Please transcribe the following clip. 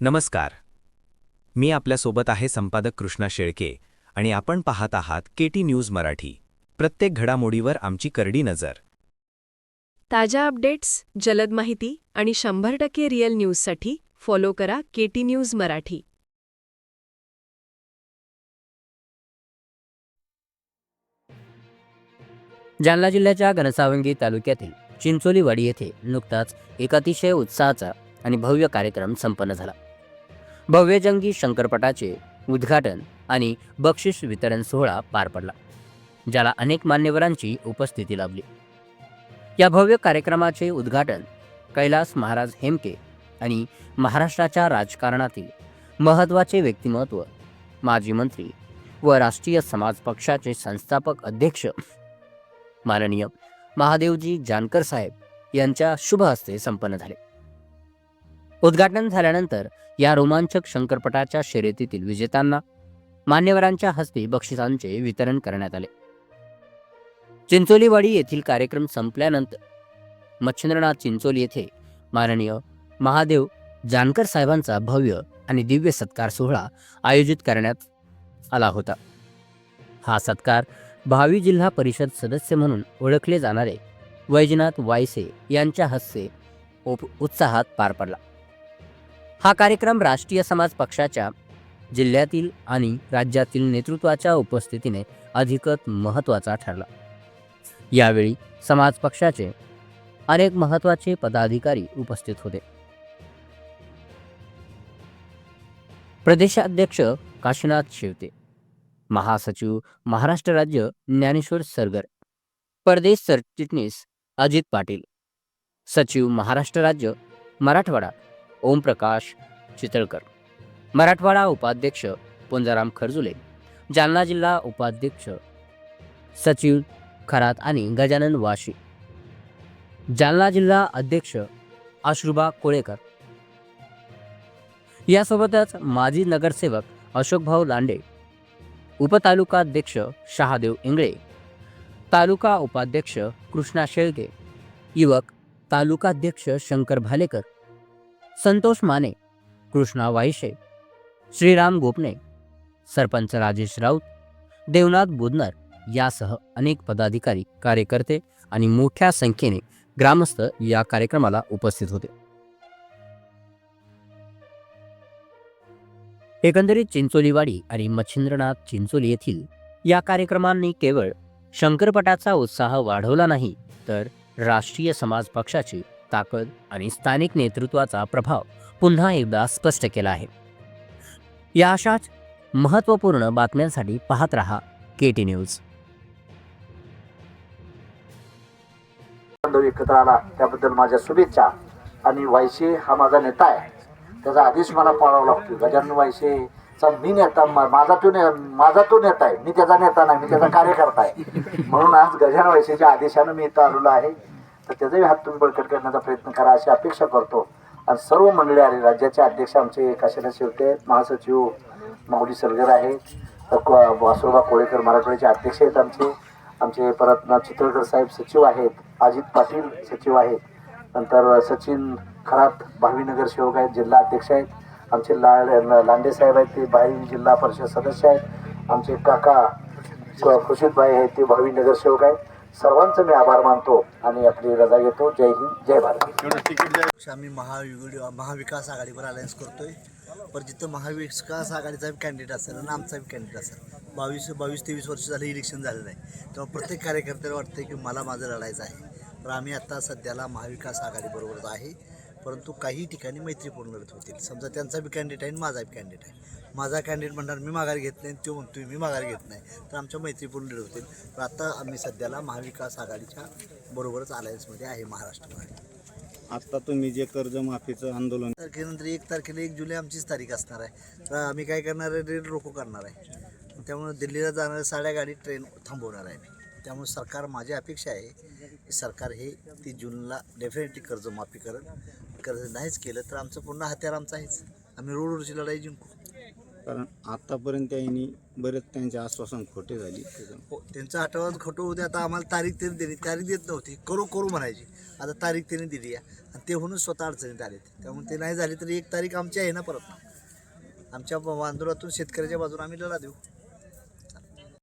नमस्कार. मी आपल्यासोबत आहे संपादक कृष्णा शेळके आणि आपण पाहत आहात केटी न्यूज मराठी. प्रत्येक घडामोडीवर आमची करडी नजर. ताज्या अपडेट्स जलद माहिती आणि शंभर टक्के रिअल न्यूजसाठी फॉलो करा केटी न्यूज मराठी. जालना जिल्ह्याच्या घनसावंगी तालुक्यातील चिंचोलीवाडी येथे नुकताच एक अतिशय उत्साहाचा आणि भव्य कार्यक्रम संपन्न झाला. भव्यजंगी शंकरपटाचे उद्घाटन आणि बक्षीस वितरण सोहळा पार पडला ज्याला अनेक मान्यवरांची उपस्थिती लाभली. या भव्य कार्यक्रमाचे उद्घाटन कैलास महाराज हेमके आणि महाराष्ट्राच्या राजकारणातील महत्त्वाचे व्यक्तिमत्व माजी मंत्री व राष्ट्रीय समाज पक्षाचे संस्थापक अध्यक्ष माननीय महादेवजी जानकर साहेब यांच्या शुभ हस्ते संपन्न झाले. उद्घाटन झाल्यानंतर या रोमांचक शंकरपटाच्या शर्यतीतील विजेत्यांना मान्यवरांच्या हस्ते बक्षिसांचे वितरण करण्यात आले. चिंचोलीवाडी येथील कार्यक्रम संपल्यानंतर मच्छिंद्रनाथ चिंचोली येथे माननीय महादेव जानकर साहेबांचा भव्य आणि दिव्य सत्कार सोहळा आयोजित करण्यात आला होता. हा सत्कार भावी जिल्हा परिषद सदस्य म्हणून ओळखले जाणारे वैजनाथ वायसे यांच्या हस्ते उप उत्साहात पार पडला. हा कार्यक्रम राष्ट्रीय समाज पक्षाच्या जिल्ह्यातील आणि राज्यातील नेतृत्वाच्या उपस्थितीने अधिकच महत्त्वाचा ठरला. यावेळी समाज पक्षाचे अनेक महत्त्वाचे पदाधिकारी उपस्थित होते. प्रदेशाध्यक्ष काशीनाथ शेवते महासचिव महाराष्ट्र राज्य ज्ञानेश्वर सरगर परदेश सरचिटणीस अजित पाटील सचिव महाराष्ट्र राज्य मराठवाडा ओमप्रकाश चितळकर. मराठवाडा उपाध्यक्ष पुंजाराम खरजुले. जालना जिल्हा उपाध्यक्ष सचिव खरात आणि गजानन वाशी. जालना जिल्हा अध्यक्ष आश्रुबा कोळेकर. यासोबतच माजी नगरसेवक अशोकभाऊ लांडे उपतालुकाध्यक्ष शहादेव इंगळे तालुका उपाध्यक्ष कृष्णा शेळके युवक तालुकाध्यक्ष शंकर भालेकर संतोष माने कृष्णा वाईशे श्रीराम गोपणे सरपंच राजेश राऊत देवनाथ बुदनर यासह अनेक पदाधिकारी कार्यकर्ते आणि मोठ्या संख्येने ग्रामस्थ या कार्यक्रमाला उपस्थित होते. एकंदरीत चिंचोलीवाडी आणि मच्छिंद्रनाथ चिंचोली येथील या कार्यक्रमांनी केवळ शंकरपटाचा उत्साह वाढवला नाही तर राष्ट्रीय समाज पक्षाची ताकद आणि स्थानिक नेतृत्वाचा प्रभाव पुन्हा एकदा स्पष्ट केला आहे. या अशाच महत्त्वपूर्ण बातम्यांसाठी पाहत रहा के टी न्यूज एकत्र आला त्याबद्दल माझ्या शुभेच्छा. आणि वायशे हा माझा नेता आहे. त्याचा आदेश मला पाळावा लागतो गजानन वायशेचा मी नेता माझा तो ने माझा तो नेता आहे. मी त्याचा नेता नाही मी त्याचा कार्यकर्ता आहे. म्हणून आज गजानन वायशेच्या आदेशानं मी इथं आलेलो आहे. तर त्याचाही हात तुम्ही बळकट करण्याचा प्रयत्न करा अशी अपेक्षा करतो. आणि सर्व मंडळी आले राज्याचे अध्यक्ष आमचे काशीनाथ शेवटे आहेत? महासचिव माऊली सरगर आहेत वासोबा कोळेकर मराठवाड्याचे अध्यक्ष आहेत आमचे. आमचे परत चित्रकर साहेब सचिव आहेत. अजित पाटील सचिव आहेत. नंतर सचिन खरात भावीनगर सेवक आहेत जिल्हा अध्यक्ष आहेत. आमचे लाड लांडे साहेब आहेत ते भावी जिल्हा परिषद सदस्य आहेत. आमचे काका खुशीदभाई आहेत ते भावी नगरसेवक आहेत. सर्वांचं मी आभार मानतो आणि आपली रजा घेतो. जय हिंद जय भारत. आम्ही महाविगडी महाविकास आघाडीवर अलायन्स करतोय. पण जिथं महाविकास आघाडीचा कॅन्डिडेट असेल आणि आमचा कॅन्डिडेट असेल बावीस बावीस तेवीस वर्ष झालं इलेक्शन झालेलं आहे तेव्हा प्रत्येक कार्यकर्त्याला वाटतं की मला माझं लढायचं आहे. तर आम्ही आता सध्याला महाविकास आघाडीबरोबरच आहे. परंतु काही ठिकाणी मैत्रीपूर्ण लढत होतील. समजा त्यांचा बी कॅन्डिडेट आहे आणि माझा बी कॅन्डिडेट आहे. माझा कॅन्डिडेट म्हणणार मी माघार घेत नाही. तो म्हणतोय मी माघार घेत नाही. तर आमच्या मैत्रीपूर्ण लढत होतील. तर आता आम्ही सध्याला महाविकास आघाडीच्या बरोबरच अलायन्समध्ये आहे महाराष्ट्रामध्ये. आता तुम्ही जे कर्जमाफीचं आंदोलन तारखेनंतर एक तारखेला एक जुलै आमचीच तारीख असणार आहे. तर आम्ही काय करणार आहे? रेड रोको करणार आहे. त्यामुळे दिल्लीला जाणाऱ्या साड्या गाडी ट्रेन थांबवणार आहे मी त्यामुळे सरकार माझी अपेक्षा आहे की सरकार हे ती जूनला डेफिनेटली कर्जमाफी करेल. कर्ज नाहीच केलं तर आमचं पुन्हा हत्यार आमचं आहेच. आम्ही रोडवरची लढाई जिंकू. कारण आतापर्यंत त्यांनी बरेच त्यांचे आश्वासन खोटे झाली. हो त्यांचं आठवड्यात खोटं होते आता आम्हाला तारीख त्यांनी दिली. तारीख देत नव्हती करू करू म्हणायची. आता तारीख त्यांनी दिली आहे. आणि ते म्हणून स्वतः अडचणीत आले त्यामुळे ते नाही झाले तरी एक तारीख आमची आहे ना परत. आमच्या आंदोलनातून शेतकऱ्याच्या बाजूने आम्ही लढा देऊ.